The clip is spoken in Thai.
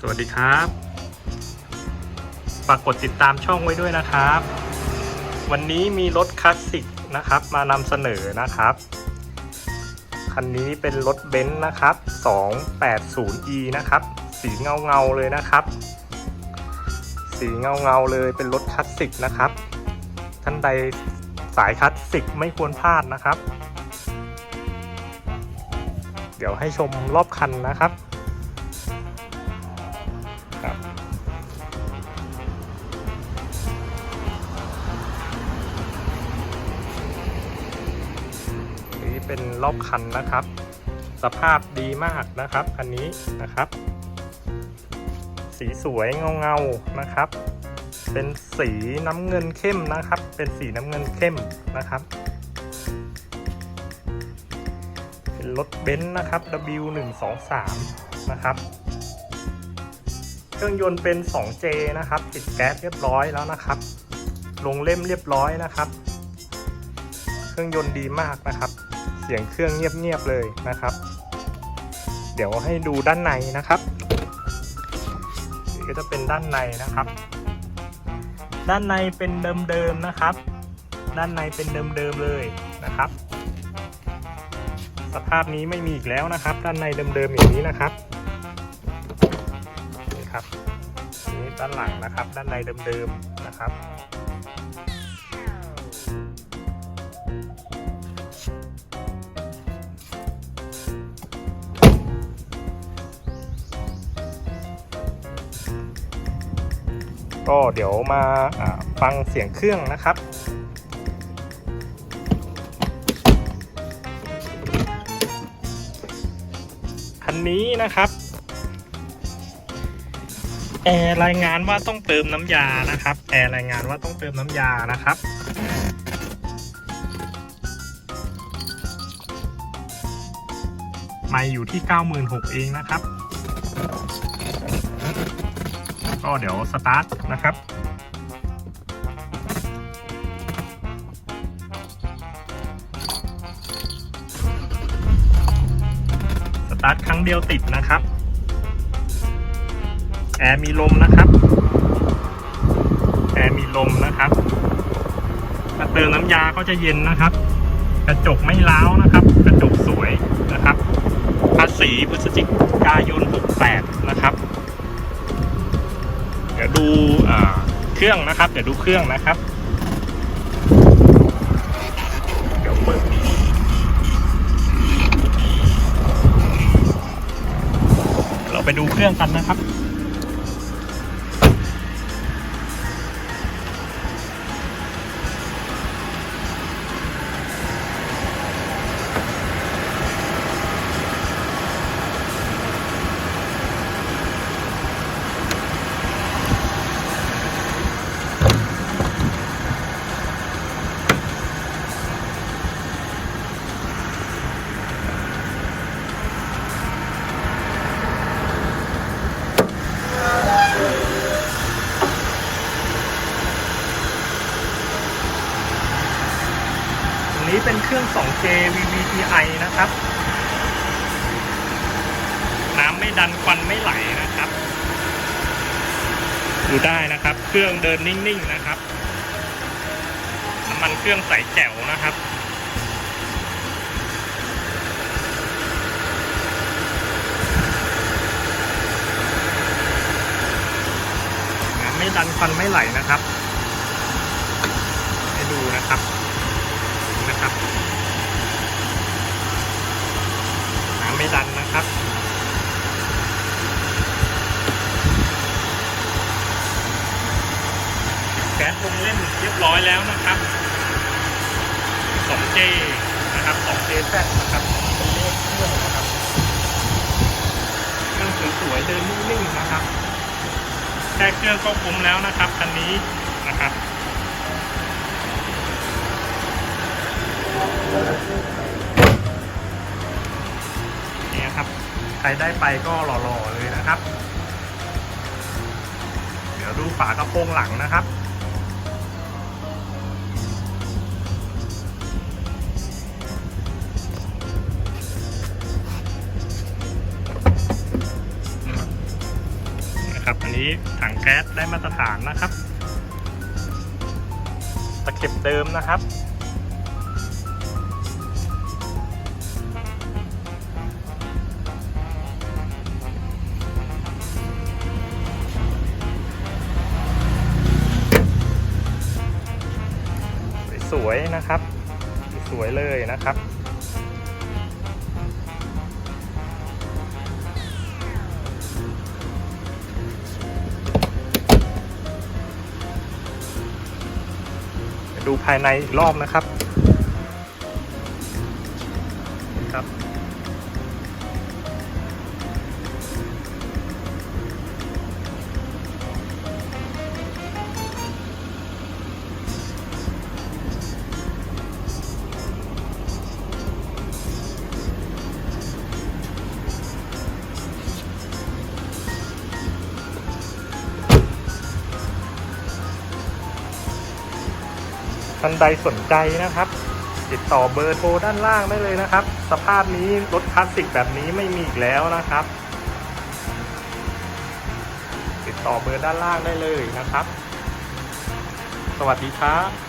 สวัสดีครับฝากกดติดตามช่องไว้ด้วยนะครับ วันนี้มีรถคลาสสิกนะครับ มานำเสนอนะครับ คันนี้เป็นรถเบนซ์นะครับ 280e นะครับ สีเงาเงาเลยนะครับ สีเงาเงาเลยเป็นรถคลาสสิกนะครับ ท่านใดสายคลาสสิกไม่ควรพลาดนะครับ เดี๋ยวให้ชมรอบคันนะครับ เป็นรอบคันนะครับ สภาพดีมากนะครับคันนี้นะครับ สีสวยเงาเงาๆนะครับ เป็นสีน้ำเงินเข้มนะครับ เป็นสีน้ำเงินเข้มนะครับ เป็นรถเบนซ์นะครับ W123 นะครับเครื่องยนต์เป็น 2J นะครับ ติดแก๊สเรียบร้อยแล้วนะครับ ลงเล่มเรียบร้อยนะครับ เครื่องยนต์ดีมากนะครับ เสียงเครื่องเงียบๆเลยนะครับ เดี๋ยวให้ดูด้านในนะครับก็จะเป็นด้านในนะครับ ด้านในเป็นเดิมๆนะครับ ด้านในเป็นเดิมๆเลยนะครับ สภาพนี้ไม่มีอีกแล้วนะครับ ด้านในเดิมๆอย่างนี้นะครับนี่ครับนี่ด้านหลังนะครับ ด้านในเดิมๆนะครับ ก็เดี๋ยวมาฟังเสียงเครื่องนะครับคันนี้นะครับแอร์รายงานว่าต้องเติมน้ำยานะครับแอร์รายงานว่าต้องเติมน้ำยานะครับไม่อยู่ที่ 96,000เองนะครับ ก็เดี๋ยวสตาร์ทนะครับสตาร์ทครั้งเดียวติดนะครับ แอร์มีลมนะครับแอร์มีลมนะครับถ้าเติมน้ำยาก็จะเย็นนะครับ กระจกไม่ล้าวนะครับ กระจกสวยนะครับภาษีพฤศจิกายน 68 นะครับ ดูเครื่องนะครับ เดี๋ยวดูเครื่องนะครับเดี๋ยวเปิดเราไปดูเครื่องกันนะครับ นี้เป็นเครื่อง 2J VVTi นะครับ น้ำไม่ดันควันไม่ไหลนะครับ ดูได้นะครับ เครื่องเดินนิ่งๆนะครับ น้ำมันเครื่องใสแจ๋วนะครับน้ำไม่ดันควันไม่ไหลนะครับ ให้ดูนะครับ นะครับน้ำไม่ดันนะครับ แก๊สลงเล่นเร้อยแล้วนะครับ 2J นะครับ 2J Z นะครับเป็นเลขเครื่องนะครับเครื่องสวยๆเดินนิ่งๆนะครับแค่เครื่องก็คุ้มแล้วนะครับคันนี้นะครับนี่นะครับ ใครได้ไปก็หล่อๆเลยนะครับ เดี๋ยวดูฝากระโปรงหลังนะครับ นี้ถังแก๊สได้มาตรฐานนะครับ ตะเข็บเดิมนะครับ สวยๆนะครับ สวยเลยนะครับ ดูภายในอีกรอบนะครับครับ ท่านใดสนใจนะครับ ติดต่อเบอร์โทรด้านล่างได้เลยนะครับ สภาพนี้รถคลาสสิกแบบนี้ไม่มีอีกแล้วนะครับ ติดต่อเบอร์ด้านล่างได้เลยนะครับ สวัสดีครับ